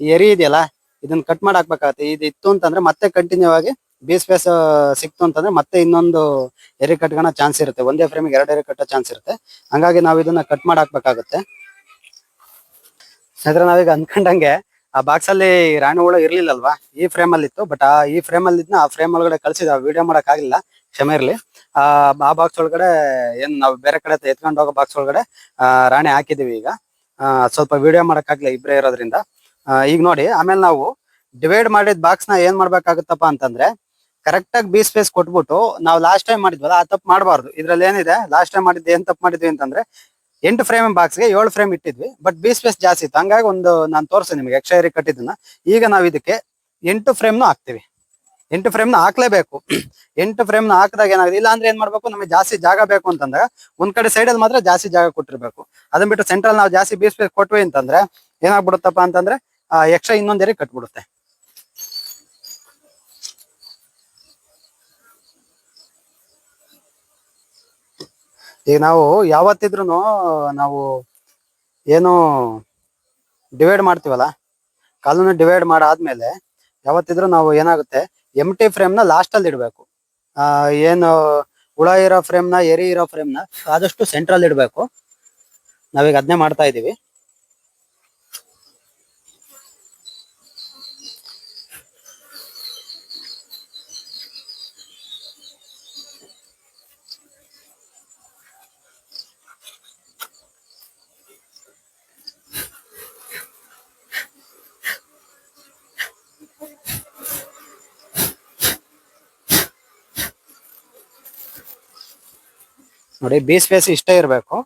S1: ಎರಿ ಇದೆಯಲ್ಲ ಇದನ್ನ ಕಟ್ ಮಾಡಿ ಹಾಕ್ಬೇಕಾಗತ್ತೆ. ಇದು ಇತ್ತು ಅಂತಂದ್ರೆ ಮತ್ತೆ ಕಂಟಿನ್ಯೂ ಆಗಿ ಬಿ ಸ್ಪೇಸ್ ಸಿಕ್ತು ಅಂತಂದ್ರೆ ಮತ್ತೆ ಇನ್ನೊಂದು ಎರಿ ಕಟ್ಕೋಣ ಚಾನ್ಸ್ ಇರುತ್ತೆ. ಒಂದೇ ಫ್ರೇಮ್ಗೆ ಎರಡು ಎರಿ ಕಟ್ಟೋ ಚಾನ್ಸ್ ಇರುತ್ತೆ. ಹಂಗಾಗಿ ನಾವು ಇದನ್ನ ಕಟ್ ಮಾಡಿ ಹಾಕ್ಬೇಕಾಗುತ್ತೆ. ಸ್ನೇಹಿತರೆ ನಾವೀಗ ಅನ್ಕೊಂಡಂಗೆ ಆ ಬಾಕ್ಸ್ ಅಲ್ಲಿ ರಾಣಿ ಹುಳ ಇರ್ಲಿಲ್ಲಲ್ವಾ? ಈ ಫ್ರೇಮ್ ಅಲ್ಲಿ ಇತ್ತು ಬಟ್ ಆ, ಈ ಫ್ರೇಮ್ ಅಲ್ಲಿ ಇದ್ನ ಆ ಫ್ರೇಮ್ ಒಳಗಡೆ ಕಳ್ಸಿದ ವಿಡಿಯೋ ಮಾಡಕ್ ಆಗಿಲ್ಲ. ಕ್ಷಮೆ ಇರಲಿ. ಆ ಆ ಬಾಕ್ಸ್ ಒಳಗಡೆ ಏನ್ ನಾವು ಬೇರೆ ಕಡೆ ಎತ್ಕೊಂಡು ಹೋಗೋ ಬಾಕ್ಸ್ ಒಳಗಡೆ ರಾಣಿ ಹಾಕಿದೀವಿ ಈಗ. ಸ್ವಲ್ಪ ವಿಡಿಯೋ ಮಾಡಕ್ ಇಬ್ಬರೇ ಇರೋದ್ರಿಂದ. ಈಗ ನೋಡಿ, ಆಮೇಲೆ ನಾವು ಡಿವೈಡ್ ಮಾಡಿದ ಬಾಕ್ಸ್ನ ಏನ್ ಮಾಡ್ಬೇಕಾಗುತ್ತಪ್ಪ ಅಂತಂದ್ರೆ ಕರೆಕ್ಟ್ ಆಗಿ ಬಿ ಸ್ಪೇಸ್ ಕೊಟ್ಬಿಟ್ಟು ನಾವು ಲಾಸ್ಟ್ ಟೈಮ್ ಮಾಡಿದ್ವಲ್ಲ, ಆ ತಪ್ಪು ಮಾಡಬಾರ್ದು. ಇದ್ರಲ್ಲಿ ಏನಿದೆ ಲಾಸ್ಟ್ ಟೈಮ್ ಮಾಡಿದ್ದು ಏನ್ ತಪ್ಪು ಮಾಡಿದ್ವಿ ಅಂತಂದ್ರೆ, ಎಂಟು ಫ್ರೇಮ್ ಬಾಕ್ಸ್ಗೆ ಏಳು ಫ್ರೇಮ್ ಇಟ್ಟಿದ್ವಿ ಬಟ್ ಬಿ ಸ್ಪೇಸ್ ಜಾಸ್ತಿ ಇತ್ತು. ಹಂಗಾಗಿ ಒಂದು ನಾನು ತೋರಿಸಿ ನಿಮಗೆ ಎಕ್ಸ್ಟ್ರಾ ಕಟ್ಟಿದ್ದನ್ನ. ಈಗ ನಾವು ಇದಕ್ಕೆ ಎಂಟು ಫ್ರೇಮ್ನು ಹಾಕ್ತಿವಿ. ಎಂಟು ಫ್ರೇಮ್ನ ಹಾಕ್ಲೇಬೇಕು. ಎಂಟು ಫ್ರೇಮ್ನ ಹಾಕಿದಾಗ ಏನಾಗುತ್ತೆ? ಇಲ್ಲ ಅಂದ್ರೆ ಏನ್ ಮಾಡ್ಬೇಕು? ನಮಗೆ ಜಾಸ್ತಿ ಜಾಗ ಬೇಕು ಅಂತಂದಾಗ ಒಂದ್ ಕಡೆ ಸೈಡ್ ಅಲ್ಲಿ ಮಾತ್ರ ಜಾಸ್ತಿ ಜಾಗ ಕೊಟ್ಟಿರ್ಬೇಕು. ಅದನ್ನ ಬಿಟ್ಟು ಸೆಂಟ್ರಲ್ ನಾವು ಜಾಸ್ತಿ ಬೀಸ್ಬೇಕು ಕೊಟ್ವಿ ಅಂತಂದ್ರೆ ಏನಾಗ್ಬಿಡುತ್ತಪ್ಪ ಅಂತಂದ್ರೆ ಎಕ್ಸ್ಟ್ರಾ ಇನ್ನೊಂದ್ ಏರಿ ಕಟ್ಬಿಡುತ್ತೆ. ಈಗ ನಾವು ಯಾವತ್ತಿದ್ರು ನಾವು ಏನು ಡಿವೈಡ್ ಮಾಡ್ತೀವಲ್ಲ? ಕಾಲನ್ನು ಡಿವೈಡ್ ಮಾಡಾದ್ಮೇಲೆ ಯಾವತ್ತಿದ್ರು ನಾವು ಏನಾಗುತ್ತೆ? ಎಂ ಟಿ ಫ್ರೇಮ್ನ ಲಾಸ್ಟ್ ಅಲ್ಲಿ ಇಡಬೇಕು. ಏನು ಹುಳ ಇರೋ ಫ್ರೇಮ್ನ, ಎರಿ ಇರೋ ಫ್ರೇಮ್ನ, ಆದಷ್ಟು ಸೆಂಟ್ರಲ್ ಇಡಬೇಕು. ನಾವೀಗ ಅದನ್ನೇ ಮಾಡ್ತಾ ಇದೀವಿ. ನೋಡಿ ಬೇಸ್ ಬೇಸ್ ಇಷ್ಟೇ ಇರಬೇಕು.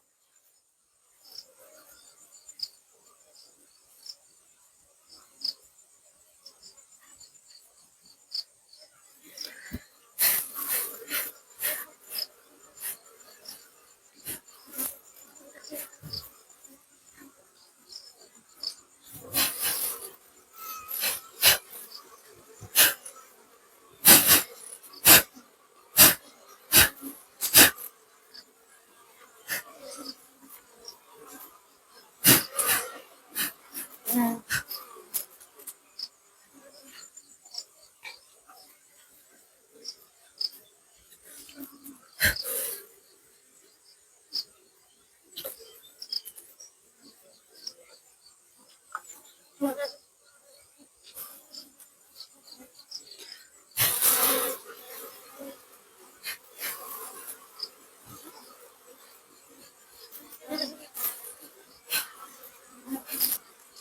S1: 嗯。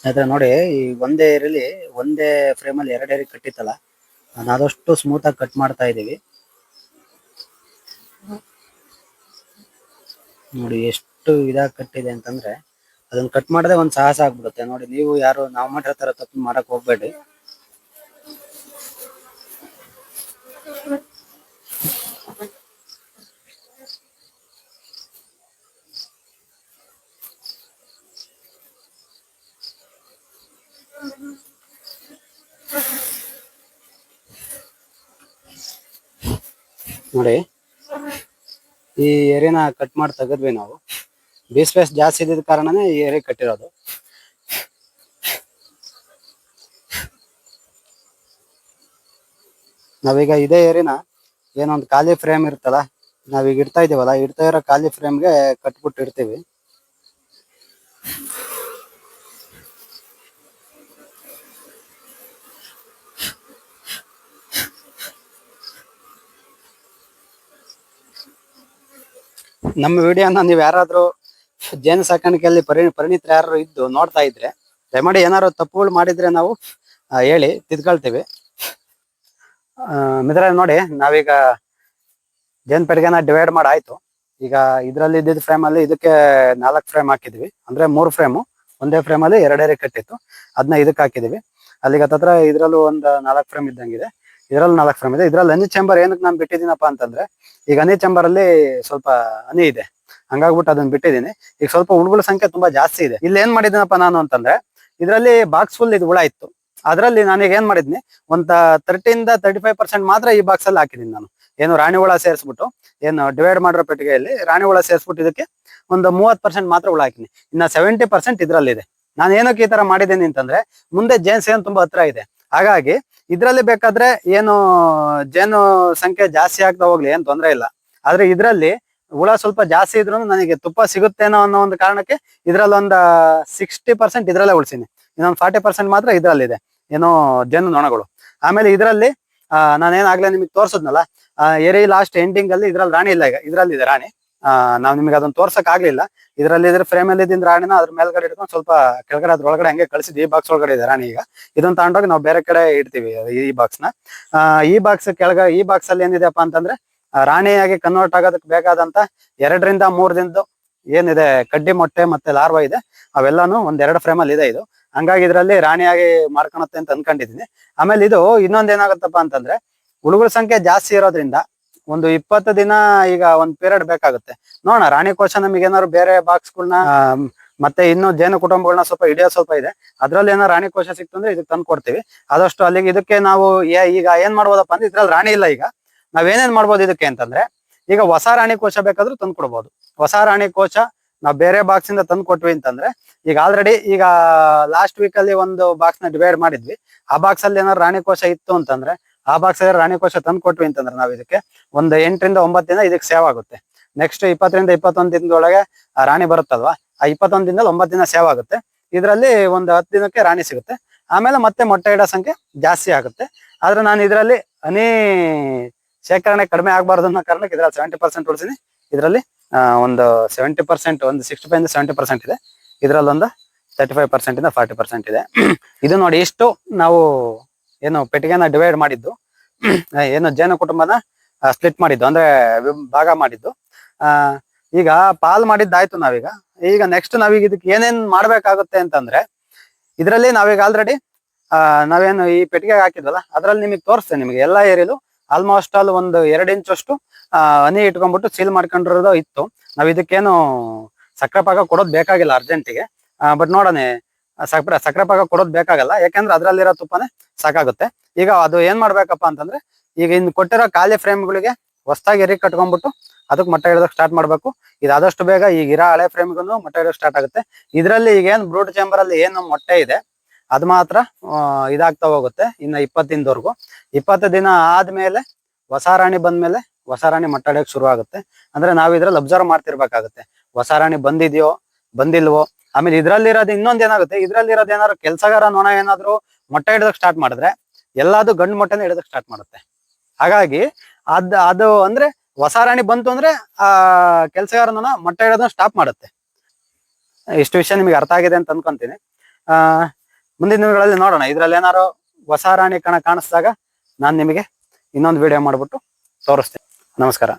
S1: ಆಯ್ತಾ ನೋಡಿ, ಈ ಒಂದೇ ಏರಲ್ಲಿ ಒಂದೇ ಫ್ರೇಮ್ ಅಲ್ಲಿ ಎರಡು ಏರಿ ಕಟ್ಟಿತ್ತಲ್ಲ, ನಾನು ಆದಷ್ಟು ಸ್ಮೂತ್ ಆಗಿ ಕಟ್ ಮಾಡ್ತಾ ಇದೀವಿ ನೋಡಿ, ಎಷ್ಟು ಇದಾಗಿ ಕಟ್ಟಿದೆ ಅಂತಂದ್ರೆ, ಅದನ್ನ ಕಟ್ ಮಾಡದೆ ಒಂದ್ ಸಾಹಸ ಆಗ್ಬಿಡುತ್ತೆ. ನೋಡಿ, ನೀವು ಯಾರು, ನಾವು ಮಾಡಿರೋ ತರ ತಪ್ಪು ಮಾಡಕ್ ಹೋಗ್ಬೇಡಿ. ನೋಡಿ. ಈ ಏರಿಯಾನ ಕಟ್ ಮಾಡಿ ತೆಗೆದ್ವಿ ನಾವು. ಬೇಸ್ ಜಾಸ್ತಿ ಇದ್ದ ಕಾರಣನೇ ಈ ಏರಿಯಾ ಕಟ್ಟಿರೋದು. ನಾವೀಗ ಇದೇ ಏರಿಯಾನ ಏನೊಂದು ಖಾಲಿ ಫ್ರೇಮ್ ಇರುತ್ತಲ್ಲ, ನಾವೀಗ ಇಡ್ತಾ ಇದೀವಲ್ಲ, ಇಡ್ತಾ ಇರೋ ಖಾಲಿ ಫ್ರೇಮ್ಗೆ ಕಟ್ಬಿಟ್ಟು ಇಡ್ತೀವಿ. ನಮ್ಮ ವಿಡಿಯೋನ ನೀವು ಯಾರಾದ್ರೂ ಜೇನು ಸಾಕಾಣಿಕೆಯಲ್ಲಿ ಪರಿ, ಪರಿಣಿತರು ಯಾರು ಇದ್ದು ನೋಡ್ತಾ ಇದ್ರೆ, ದಯಮಾಡಿ ಏನಾದ್ರು ತಪ್ಪುಗಳು ಮಾಡಿದ್ರೆ ನಾವು ಹೇಳಿ ತಿದ್ಕೊಳ್ತೀವಿ. ಮಿತ್ರ ನೋಡಿ, ನಾವೀಗ ಜೇನ್ ಪೆಟ್ಟಿಗೆನ ಡಿವೈಡ್ ಮಾಡಿ ಆಯ್ತು. ಈಗ ಇದ್ರಲ್ಲಿ ಇದ್ದಿದ್ದ ಫ್ರೇಮ್ ಅಲ್ಲಿ ಇದಕ್ಕೆ ನಾಲ್ಕು ಫ್ರೇಮ್ ಹಾಕಿದ್ವಿ. ಅಂದ್ರೆ ಮೂರು ಫ್ರೇಮು ಒಂದೇ ಫ್ರೇಮ್ ಅಲ್ಲಿ ಎರಡೇರೆ ಕಟ್ಟಿತ್ತು. ಅದನ್ನ ಇದಕ್ಕೆ ಹಾಕಿದ್ವಿ. ಅಲ್ಲಿಗೆ ಹತ್ತತ್ರ ಇದ್ರಲ್ಲೂ ಒಂದು ನಾಲ್ಕು ಫ್ರೇಮ್ ಇದ್ದಂಗಿದೆ. ಇದ್ರಲ್ಲಿ ನಾಲ್ಕು ಫ್ರೇಮ್ ಇದೆ. ಇದ್ರಲ್ಲಿ ಹನಿ ಚೇಂಬರ್ ಏನಕ್ಕೆ ನಾನು ಬಿಟ್ಟಿದ್ದೀನಪ್ಪ ಅಂತಂದ್ರೆ, ಈಗ ಹನಿ ಚೇಂಬರ್ ಅಲ್ಲಿ ಸ್ವಲ್ಪ ಹನಿ ಇದೆ. ಹಂಗಾಗ್ಬಿಟ್ಟು ಅದನ್ನ ಬಿಟ್ಟಿದ್ದೀನಿ. ಈಗ ಸ್ವಲ್ಪ ಹುಳುಗಳ ಸಂಖ್ಯೆ ತುಂಬಾ ಜಾಸ್ತಿ ಇದೆ. ಇಲ್ಲಿ ಏನ್ ಮಾಡಿದ್ದೀನಪ್ಪ ನಾನು ಅಂತಂದ್ರೆ, ಇದರಲ್ಲಿ ಬಾಕ್ಸ್ ಫುಲ್ ಇದು ಹುಳ ಇತ್ತು. ಅದರಲ್ಲಿ ನಾನೀಗ ಏನ್ ಮಾಡಿದ್ನಿ, ಒಂದ ತರ್ಟಿಯಿಂದ ತರ್ಟಿ ಫೈವ್ ಪರ್ಸೆಂಟ್ ಮಾತ್ರ ಈ ಬಾಕ್ಸ್ ಅಲ್ಲಿ ಹಾಕಿದೀನಿ ನಾನು. ಏನು ರಾಣಿ ಹುಳ ಸೇರಿಸ್ಬಿಟ್ಟು, ಏನು ಡಿವೈಡ್ ಮಾಡಿರೋ ಪೆಟ್ಟಿಗೆಯಲ್ಲಿ ರಾಣಿ ಹುಳ ಸೇರಿಸ್ಬಿಟ್ಟು ಇದಕ್ಕೆ ಒಂದು ಮೂವತ್ ಪರ್ಸೆಂಟ್ ಮಾತ್ರ ಹುಳ ಹಾಕಿನಿ ಇನ್ನ ಸೆವೆಂಟಿ ಪರ್ಸೆಂಟ್ ಇದ್ರಲ್ಲಿದೆ. ನಾನು ಏನಕ್ಕೆ ಈ ತರ ಮಾಡಿದ್ದೀನಿ ಅಂತಂದ್ರೆ, ಮುಂದೆ ಜೇನ್ಸ್ ಏನು ತುಂಬಾ ಹತ್ರ ಇದೆ. ಹಾಗಾಗಿ ಇದ್ರಲ್ಲಿ ಬೇಕಾದ್ರೆ ಏನು ಜೇನು ಸಂಖ್ಯೆ ಜಾಸ್ತಿ ಆಗ್ತಾ ಹೋಗ್ಲಿ ಏನ್ ತೊಂದ್ರೆ ಇಲ್ಲ. ಆದ್ರೆ ಇದ್ರಲ್ಲಿ ಹುಳ ಸ್ವಲ್ಪ ಜಾಸ್ತಿ ಇದ್ರು ನನಗೆ ತುಪ್ಪ ಸಿಗುತ್ತೇನೋ ಅನ್ನೋ ಒಂದು ಕಾರಣಕ್ಕೆ ಇದ್ರಲ್ಲಿ ಒಂದು ಸಿಕ್ಸ್ಟಿ ಪರ್ಸೆಂಟ್ ಇದ್ರಲ್ಲೇ ಉಳಿಸಿನಿ. ಇನ್ನೊಂದು ಫಾರ್ಟಿ ಪರ್ಸೆಂಟ್ ಮಾತ್ರ ಇದ್ರಲ್ಲಿದೆ. ಏನೋ ಜೇನು ನೊಣಗಳು. ಆಮೇಲೆ ಇದರಲ್ಲಿ ನಾನೇನ್ ನಾನೇನಾಗ್ಲೇ ನಿಮಗೆ ತೋರ್ಸದ್ನಲ್ಲ ಎರಿ ಲಾಸ್ಟ್ ಎಂಡಿಂಗ್ ಅಲ್ಲಿ ಇದ್ರಲ್ಲಿ ರಾಣಿ ಇಲ್ಲ ಈಗ. ಇದ್ರಲ್ಲಿ ಇದೆ ರಾಣಿ. ನಾವು ನಿಮಗೆ ಅದನ್ನ ತೋರ್ಸಕ್ ಆಗ್ಲಿಲ್ಲ. ಇದರಲ್ಲಿ ಇದ್ರ ಫ್ರೇಮ್ ಅಲ್ಲಿ ಇದ್ದಿದ್ ರಾಣಿನ ಅದ್ರ ಮೇಲ್ಗಡೆ ಇಟ್ಕೊಂಡು ಸ್ವಲ್ಪ ಕೆಳಗಡೆ ಅದ್ರ ಒಳಗಡೆ ಹಂಗೆ ಕಳಿಸಿದ್ವಿ ಈ ಬಾಕ್ಸ್ ಒಳಗಡೆ ಇದೆ ರಾಣಿ ಈಗ. ಇದನ್ನ ತಗೊಂಡೋಗಿ ನಾವು ಬೇರೆ ಕಡೆ ಇಡ್ತೀವಿ ಈ ಬಾಕ್ಸ್ನ. ಈ ಬಾಕ್ಸ್ ಕೆಳಗ ಈ ಬಾಕ್ಸ್ ಅಲ್ಲಿ ಏನಿದೆಪ್ಪ ಅಂತಂದ್ರೆ ರಾಣಿಯಾಗಿ ಕನ್ವರ್ಟ್ ಆಗೋದಕ್ಕೆ ಬೇಕಾದಂತ ಎರಡರಿಂದ ಮೂರ್ ದಿನದ್ದು ಏನಿದೆ, ಕಡ್ಡಿ ಮೊಟ್ಟೆ ಮತ್ತೆ ಲಾರ್ವಾ ಇದೆ. ಅವೆಲ್ಲಾನು ಒಂದ್ ಎರಡು ಫ್ರೇಮ್ ಅಲ್ಲಿ ಇದೆ ಇದು. ಹಂಗಾಗಿ ಇದರಲ್ಲಿ ರಾಣಿಯಾಗಿ ಮಾರ್ಕೊಳತ್ತೆ ಅಂತ ಅನ್ಕೊಂಡಿದೀನಿ. ಆಮೇಲೆ ಇದು ಇನ್ನೊಂದ್ ಏನಾಗುತ್ತಪ್ಪ ಅಂತಂದ್ರೆ, ಹುಳುಗಳ ಸಂಖ್ಯೆ ಜಾಸ್ತಿ ಇರೋದ್ರಿಂದ ಒಂದು ಇಪ್ಪತ್ತು ದಿನ ಈಗ ಒಂದ್ ಪೀರಿಯಡ್ ಬೇಕಾಗುತ್ತೆ. ನೋಡೋಣ, ರಾಣಿ ಕೋಶ ನಮಗೆ ಏನಾದ್ರು ಬೇರೆ ಬಾಕ್ಸ್ ಗಳನ್ನ ಮತ್ತೆ ಇನ್ನು ಜೇನು ಕುಟುಂಬಗಳನ್ನ ಸ್ವಲ್ಪ ಹಿಡಿಯೋ ಸ್ವಲ್ಪ ಇದೆ. ಅದ್ರಲ್ಲಿ ಏನೋ ರಾಣಿ ಕೋಶ ಸಿಕ್ತು ಅಂದ್ರೆ ಇದಕ್ಕೆ ತಂದು ಕೊಡ್ತೀವಿ. ಆದಷ್ಟು ಅಲ್ಲಿಗೆ ಇದಕ್ಕೆ ನಾವು ಈಗ ಏನ್ ಮಾಡ್ಬೋದಪ್ಪ ಅಂದ್ರೆ ಇದ್ರಲ್ಲಿ ರಾಣಿ ಇಲ್ಲ ಈಗ. ನಾವೇನೇನ್ ಮಾಡ್ಬೋದು ಇದಕ್ಕೆ ಅಂತಂದ್ರೆ, ಈಗ ಹೊಸ ರಾಣಿ ಕೋಶ ಬೇಕಾದ್ರೂ ತಂದು ಕೊಡ್ಬೋದು. ಹೊಸ ರಾಣಿ ಕೋಶ ನಾವು ಬೇರೆ ಬಾಕ್ಸ್ ಇಂದ ತಂದು ಕೊಟ್ವಿ ಅಂತಂದ್ರೆ, ಈಗ ಆಲ್ರೆಡಿ ಈಗ ಲಾಸ್ಟ್ ವೀಕ್ ಅಲ್ಲಿ ಒಂದು ಬಾಕ್ಸ್ನ ಡಿವೈಡ್ ಮಾಡಿದ್ವಿ. ಆ ಬಾಕ್ಸ್ ಅಲ್ಲಿ ಏನಾದ್ರು ರಾಣಿ ಕೋಶ ಇತ್ತು ಅಂತಂದ್ರೆ ಆ ಬಾಕ್ಸ್ ರಾಣಿ ಕೋಶ ತಂದು ಕೊಟ್ವಿ ಅಂತಂದ್ರೆ ನಾವು ಇದಕ್ಕೆ ಒಂದು ಎಂಟರಿಂದ ಒಂಬತ್ತು ದಿನ ಇದಕ್ಕೆ ಸೇವ್ ಆಗುತ್ತೆ. ನೆಕ್ಸ್ಟ್ ಇಪ್ಪತ್ತರಿಂದ ಇಪ್ಪತ್ತೊಂದು ದಿನದೊಳಗೆ ಆ ರಾಣಿ ಬರುತ್ತಲ್ವಾ, ಆ ಇಪ್ಪತ್ತೊಂದು ದಿನದಲ್ಲಿ ಒಂಬತ್ತು ದಿನ ಸೇವ್ ಆಗುತ್ತೆ. ಇದರಲ್ಲಿ ಒಂದು ಹತ್ತು ದಿನಕ್ಕೆ ರಾಣಿ ಸಿಗುತ್ತೆ. ಆಮೇಲೆ ಮತ್ತೆ ಮೊಟ್ಟೆ ಇಡೋ ಸಂಖ್ಯೆ ಜಾಸ್ತಿ ಆಗುತ್ತೆ. ಆದ್ರೆ ನಾನು ಇದರಲ್ಲಿ ಹನಿ ಶೇಖರಣೆ ಕಡಿಮೆ ಆಗಬಾರ್ದು ಅನ್ನೋ ಕಾರಣಕ್ಕೆ ಇದರಲ್ಲಿ ಸೆವೆಂಟಿ ಪರ್ಸೆಂಟ್ ಉಳಿಸಿನಿ ಇದರಲ್ಲಿ ಒಂದು ಸೆವೆಂಟಿ ಪರ್ಸೆಂಟ್ ಒಂದು ಸಿಕ್ಸ್ಟಿ ಫೈವ್ ಸೆವೆಂಟಿ ಪರ್ಸೆಂಟ್ ಇದೆ. ಇದರಲ್ಲಿ ಒಂದು ತರ್ಟಿ ಫೈವ್ ಪರ್ಸೆಂಟ್ ಇಂದ ಫಾರ್ಟಿ ಪರ್ಸೆಂಟ್ ಇದೆ. ಇದು ನೋಡಿ ಇಷ್ಟು ನಾವು ಏನು ಪೆಟ್ಟಿಗೆನ ಡಿವೈಡ್ ಮಾಡಿದ್ದು. ಏನು ಜೇನು ಕುಟುಂಬನ ಸ್ಪ್ಲಿಟ್ ಮಾಡಿದ್ದು. ಅಂದ್ರೆ ಭಾಗ ಮಾಡಿದ್ದು. ಈಗ ಪಾಲ್ ಮಾಡಿದ್ದಾಯ್ತು ನಾವೀಗ. ಈಗ ನೆಕ್ಸ್ಟ್ ನಾವೀಗ ಇದಕ್ಕೆ ಏನೇನ್ ಮಾಡ್ಬೇಕಾಗುತ್ತೆ ಅಂತಂದ್ರೆ, ಇದರಲ್ಲಿ ನಾವೀಗ ಆಲ್ರೆಡಿ ನಾವೇನು ಈ ಪೆಟ್ಟಿಗೆ ಹಾಕಿದ್ವಲ್ಲ, ಅದ್ರಲ್ಲಿ ನಿಮಗೆ ತೋರಿಸ್ತೇನೆ ನಿಮಗೆ. ಎಲ್ಲಾ ಏರಿಯಲು ಆಲ್ಮೋಸ್ಟ್ ಆಲ್ ಒಂದು ಎರಡು ಇಂಚಷ್ಟು ಹನಿ ಇಟ್ಕೊಂಡ್ಬಿಟ್ಟು ಸೀಲ್ ಮಾಡ್ಕೊಂಡಿರೋದು ಇತ್ತು. ನಾವ್ ಇದಕ್ಕೇನು ಸಕ್ಕರೆ ಪಾಕ ಕೊಡೋದು ಬೇಕಾಗಿಲ್ಲ ಅರ್ಜೆಂಟಿಗೆ ಬಟ್ ನೋಡೋಣ ಸಕ್ಕರೆ ಸಕ್ಕರೆ ಪಾಕ ಕೊಡೋದು ಬೇಕಾಗಲ್ಲ, ಯಾಕಂದ್ರೆ ಅದ್ರಲ್ಲಿರೋ ತುಪ್ಪನೇ ಸಾಕಾಗುತ್ತೆ. ಈಗ ಅದು ಏನ್ ಮಾಡ್ಬೇಕಪ್ಪ ಅಂತಂದ್ರೆ, ಈಗ ಇನ್ ಕೊಟ್ಟಿರೋ ಖಾಲಿ ಫ್ರೇಮ್ಗಳಿಗೆ ಹೊಸದಾಗಿ ಎರಿ ಕಟ್ಕೊಂಡ್ಬಿಟ್ಟು ಅದಕ್ಕೆ ಮೊಟ್ಟೆ ಇಡೋದಕ್ಕೆ ಸ್ಟಾರ್ಟ್ ಮಾಡ್ಬೇಕು. ಇದಾದಷ್ಟು ಬೇಗ ಈಗ ಇರೋ ಹಳೆ ಫ್ರೇಮ್ಗೂ ಮೊಟ್ಟೆ ಇಡೋಕೆ ಸ್ಟಾರ್ಟ್ ಆಗುತ್ತೆ. ಇದರಲ್ಲಿ ಈಗ ಏನ್ ಬ್ರೂಟ್ ಚೇಂಬರ್ ಅಲ್ಲಿ ಏನು ಮೊಟ್ಟೆ ಇದೆ, ಅದು ಮಾತ್ರ ಇದಾಗ್ತಾ ಹೋಗುತ್ತೆ ಇನ್ನು ಇಪ್ಪತ್ತು ದಿನದವರೆಗೂ ಇಪ್ಪತ್ತು ದಿನ ಆದ್ಮೇಲೆ ಹೊಸ ರಾಣಿ ಬಂದ್ಮೇಲೆ ಹೊಸ ರಾಣಿ ಮೊಟ್ಟೆ ಇಡೋಕೆ ಶುರು ಆಗುತ್ತೆ ಅಂದ್ರೆ ನಾವು ಇದ್ರಲ್ಲಿ ಅಬ್ಸರ್ವ್ ಮಾಡ್ತಿರ್ಬೇಕಾಗುತ್ತೆ. ಹೊಸ ರಾಣಿ ಬಂದಿದ್ಯೋ, ಬಂದಿಲ್ವೋ ಆಮೇಲೆ ಇದ್ರಲ್ಲಿರೋದು ಇನ್ನೊಂದ್ ಏನಾಗುತ್ತೆ? ಇದ್ರಲ್ಲಿರೋದು ಏನಾದ್ರು ಕೆಲ್ಸಗಾರ ನೊಣ ಏನಾದ್ರು ಮೊಟ್ಟೆ ಇಡೋದಕ್ಕೆ ಸ್ಟಾರ್ಟ್ ಮಾಡಿದ್ರೆ ಎಲ್ಲಾದು ಗಂಡು ಮೊಟ್ಟೆನ ಇಡೋದಕ್ಕೆ ಸ್ಟಾರ್ಟ್ ಮಾಡುತ್ತೆ. ಹಾಗಾಗಿ ಅದ್, ಅದು ಅಂದ್ರೆ ಹೊಸ ರಾಣಿ ಬಂತು ಅಂದ್ರೆ ಆ ಕೆಲ್ಸಗಾರ ನೊಣ ಮೊಟ್ಟೆ ಇಡೋದನ್ನ ಸ್ಟಾಪ್ ಮಾಡುತ್ತೆ. ಇಷ್ಟು ವಿಷಯ ನಿಮಗೆ ಅರ್ಥ ಆಗಿದೆ ಅಂತ ಅನ್ಕೊಂತೀನಿ. ಆ, ಮುಂದಿನ ದಿನಗಳಲ್ಲಿ ನೋಡೋಣ. ಇದ್ರಲ್ಲಿ ಏನಾರು ಹೊಸ ರಾಣಿ ಕಣ ಕಾಣಿಸಿದಾಗ ನಾನು ನಿಮಗೆ ಇನ್ನೊಂದು ವಿಡಿಯೋ ಮಾಡ್ಬಿಟ್ಟು ತೋರಿಸ್ತೇನೆ. ನಮಸ್ಕಾರ.